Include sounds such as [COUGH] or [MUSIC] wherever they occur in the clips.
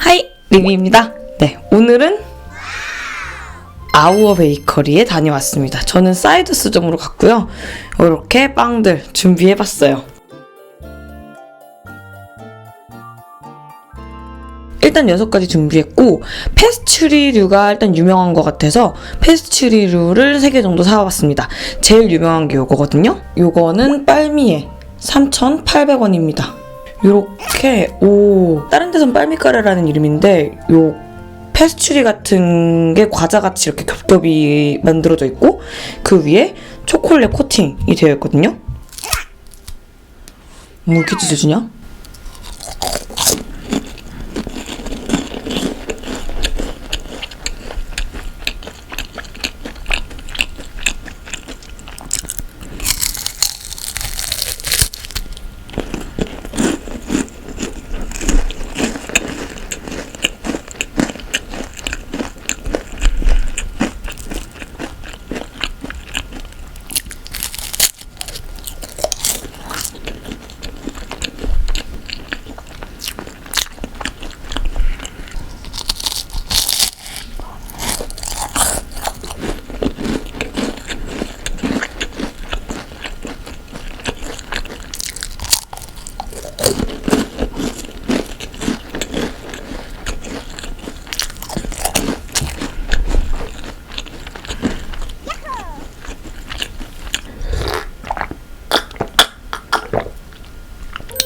하이 리미입니다. 네 오늘은 아우어 베이커리에 다녀왔습니다. 저는 사이드 스점으로 갔고요. 이렇게 빵들 준비해봤어요. 일단 여섯 가지 준비했고 페스츄리류가 일단 유명한 것 같아서 페스츄리류를 세개 정도 사와봤습니다. 제일 유명한 게 요거거든요. 요거는 빨미에 3,800원입니다. 요렇게 오 다른 데선 빨미가래라는 이름인데 요 페스츄리 같은 게 과자같이 이렇게 겹겹이 만들어져 있고 그 위에 초콜릿 코팅이 되어 있거든요. 뭐 이렇게 찢어지냐?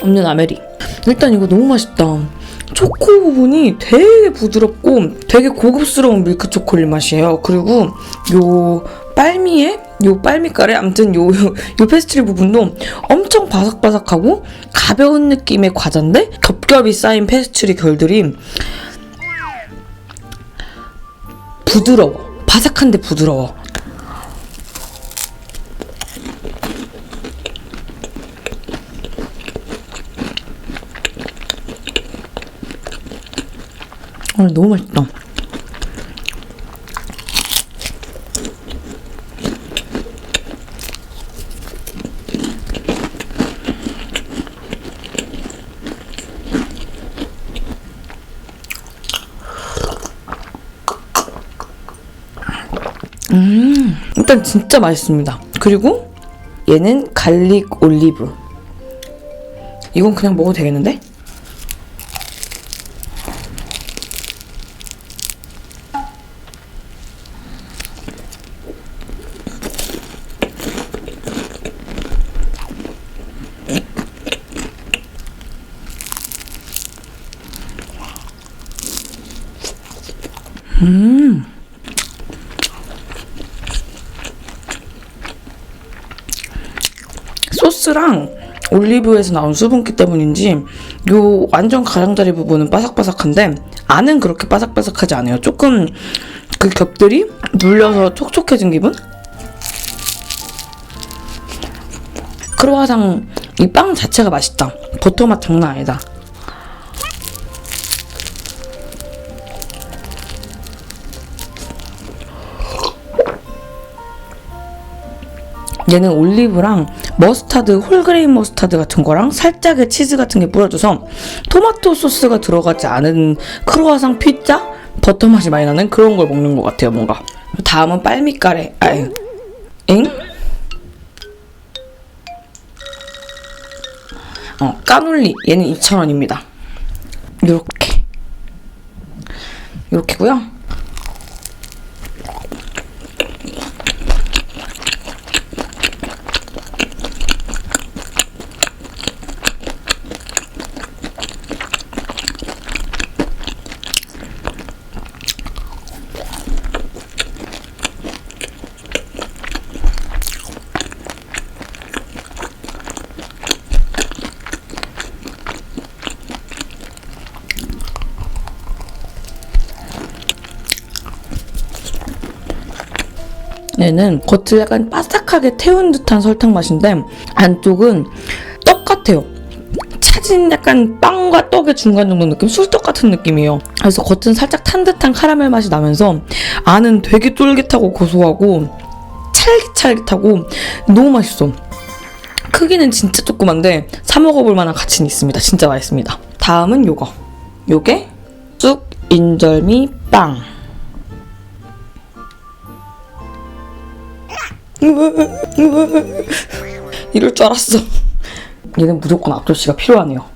없는 아메리. 일단 이거 너무 맛있다. 초코 부분이 되게 부드럽고 되게 고급스러운 밀크 초콜릿 맛이에요. 그리고 요 빨미에 요 빨미가래 아무튼 요, 요, [LAUGHS] 요 페스트리 부분도 엄청 바삭바삭하고 가벼운 느낌의 과자인데 겹겹이 쌓인 페스트리 결들이 부드러워. 바삭한데 부드러워. 아, 너무 맛있다. 음, 일단 진짜 맛있습니다. 그리고 얘는 갈릭 올리브. 이건 그냥 먹어도 되겠는데? 소스랑 올리브에서 나온 수분기 때문인지 요 완전 가장자리 부분은 바삭바삭한데 안은 그렇게 바삭바삭하지 않아요. 조금 그 겹들이 눌려서 촉촉해진 기분? 크로와상 이 빵 자체가 맛있다. 버터 맛 장난 아니다. 얘는 올리브랑 머스타드, 홀그레인 머스타드 같은 거랑 살짝의 치즈 같은 게 뿌려져서 토마토 소스가 들어가지 않은 크로와상 피자? 버터 맛이 많이 나는 그런 걸 먹는 것 같아요, 뭔가. 다음은 빨미가래. 아유. 엥? 어, 까놀리. 얘는 2,000원입니다. 요렇게. 요렇게고요. 얘는 겉을 약간 바삭하게 태운 듯한 설탕 맛인데 안쪽은 떡 같아요. 차진 약간 빵과 떡의 중간 정도 느낌? 술떡 같은 느낌이에요. 그래서 겉은 살짝 탄 듯한 카라멜 맛이 나면서 안은 되게 쫄깃하고 고소하고 찰깃찰깃하고 너무 맛있어. 크기는 진짜 조그만데 사 먹어볼 만한 가치는 있습니다. 진짜 맛있습니다. 다음은 요거. 요게 인절미 빵. 이럴 줄 알았어. 얘는 무조건 앞접시가 필요하네요.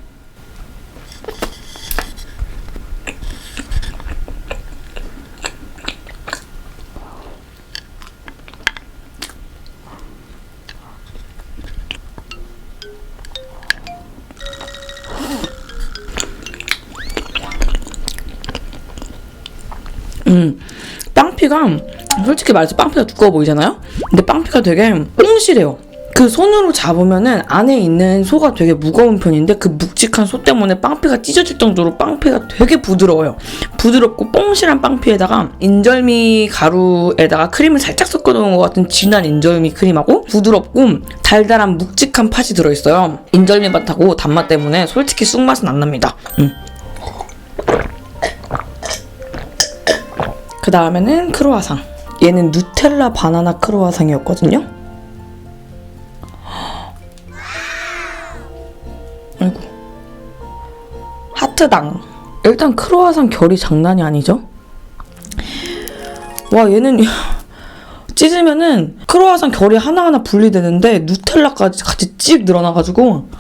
음, 빵피가 솔직히 말해서 빵피가 두꺼워 보이잖아요? 근데 빵피가 되게 뽕실해요. 그 손으로 잡으면은 안에 있는 소가 되게 무거운 편인데 그 묵직한 소 때문에 빵피가 찢어질 정도로 빵피가 되게 부드러워요. 부드럽고 뽕실한 빵피에다가 인절미 가루에다가 크림을 살짝 섞어 놓은 것 같은 진한 인절미 크림하고 부드럽고 달달한 묵직한 팥이 들어있어요. 인절미 밭하고 단맛 때문에 솔직히 쑥맛은 안 납니다. 음. 그 다음에는 크로와상. 얘는 누텔라 바나나 크로와상이었거든요. 아이고. 하트당. 일단 크로와상 결이 장난이 아니죠? 와, 얘는 [LAUGHS] 찢으면은 크로와상 결이 하나하나 분리되는데 누텔라까지 같이 찍 늘어나가지고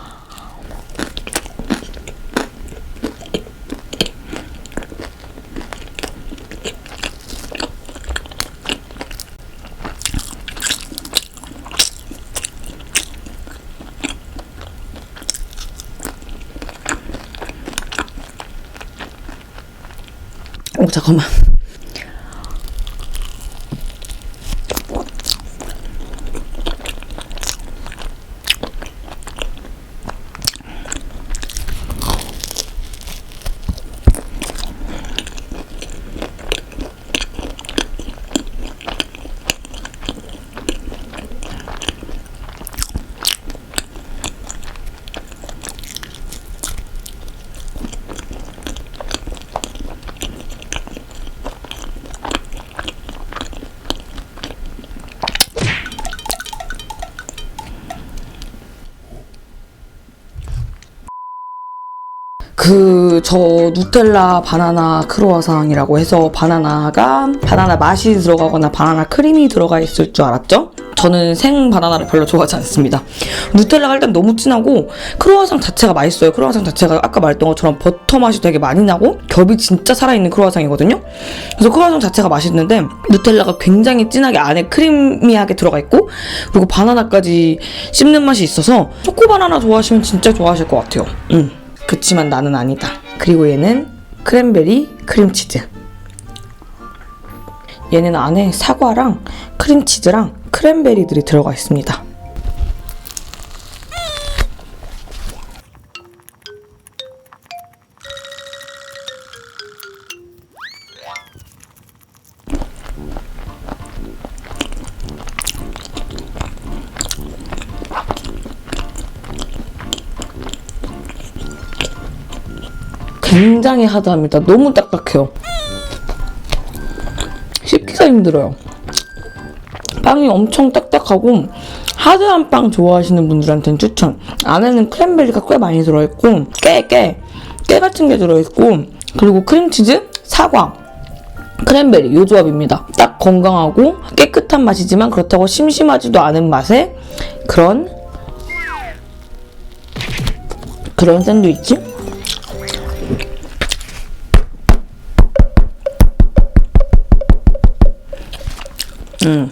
잠깐만. 그 저 누텔라 바나나 크로와상이라고 해서 바나나가 바나나 맛이 들어가거나 바나나 크림이 들어가 있을 줄 알았죠? 저는 생 바나나를 별로 좋아하지 않습니다. 누텔라가 일단 너무 진하고 크로와상 자체가 맛있어요. 크로와상 자체가 아까 말했던 것처럼 버터 맛이 되게 많이 나고 겹이 진짜 살아있는 크로와상이거든요. 그래서 크로와상 자체가 맛있는데 누텔라가 굉장히 진하게 안에 크리미하게 들어가 있고 그리고 바나나까지 씹는 맛이 있어서 초코 바나나 좋아하시면 진짜 좋아하실 것 같아요. 음. 그치만 나는 아니다. 그리고 얘는 크랜베리 크림치즈. 얘는 안에 사과랑 크림치즈랑 크랜베리들이 들어가 있습니다. 굉장히 하드합니다. 너무 딱딱해요. 씹기가 힘들어요. 빵이 엄청 딱딱하고 하드한 빵 좋아하시는 분들한테는 추천. 안에는 크랜베리가 꽤 많이 들어있고 깨, 깨, 깨 같은 게 들어있고 그리고 크림치즈, 사과, 크랜베리 요 조합입니다. 딱 건강하고 깨끗한 맛이지만 그렇다고 심심하지도 않은 맛의 그런 그런 샌드위치? 음.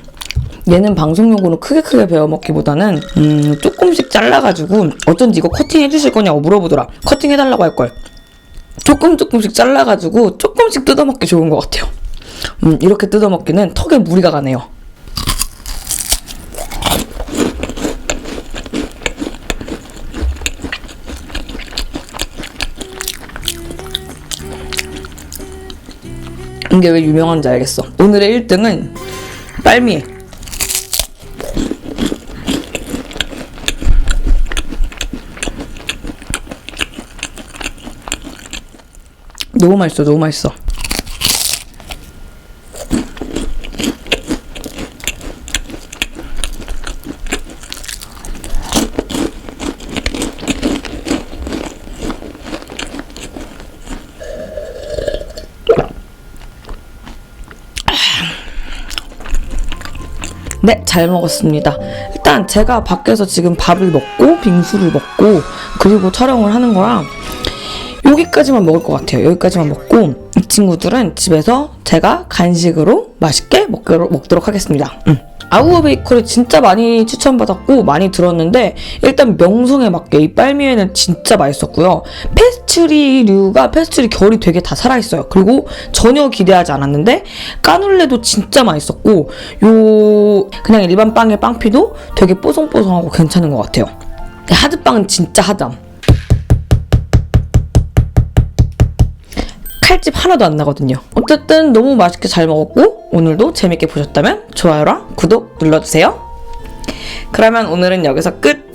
얘는 방송용으로 크게 크게 베어 먹기보다는 음, 조금씩 잘라가지고 어쩐지 이거 커팅 해주실 거냐고 물어보더라. 커팅 해달라고 할 걸. 조금 조금씩 잘라가지고 조금씩 뜯어먹기 좋은 것 같아요. 음, 이렇게 뜯어먹기는 턱에 무리가 가네요. 이게 왜 유명한지 알겠어. 오늘의 1등은 빨미. 너무 맛있어, 너무 맛있어. 네, 잘 먹었습니다. 일단 제가 밖에서 지금 밥을 먹고 빙수를 먹고 그리고 촬영을 하는 거라 여기까지만 먹을 것 같아요. 여기까지만 먹고 이 친구들은 집에서 제가 간식으로 맛있게 먹도록, 하겠습니다. 음. 아우어 베이커리 진짜 많이 추천받았고 많이 들었는데 일단 명성에 맞게 이 빨미에는 진짜 맛있었고요. 페스츄리류가 페스츄리 결이 되게 다 살아있어요. 그리고 전혀 기대하지 않았는데 까눌레도 진짜 맛있었고 요 그냥 일반 빵의 빵피도 되게 뽀송뽀송하고 괜찮은 것 같아요. 하드빵은 진짜 하담. 칼집 하나도 안 나거든요. 어쨌든 너무 맛있게 잘 먹었고 오늘도 재밌게 보셨다면 좋아요랑 구독 눌러주세요. 그러면 오늘은 여기서 끝.